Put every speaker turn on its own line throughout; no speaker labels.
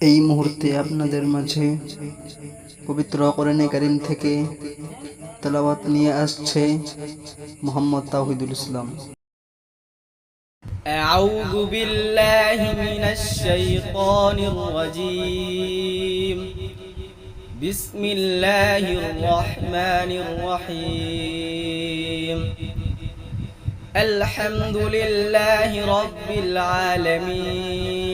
এই মুহূর্তে আপনাদের মাঝে পবিত্র কোরআনে কারিম থেকে তেলাওয়াত নিয়ে আসছে মোহাম্মদ তাহিদুল ইসলাম
أعوذ بالله من الشيطان الرجيم بسم الله الرحمن الرحيم الحمد لله رب العالمين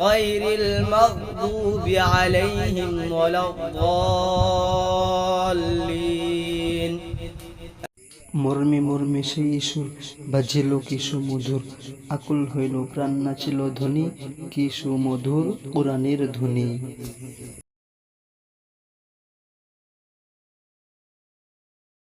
غير المغضوب عليهم ولا الضالين
মর্মে মর্মে সেই সুর বাজিল কি সুমধুর আকুল হইল প্রাণ নাচিল ধ্বনি কি সুমধুর কোরআনের ধ্বনি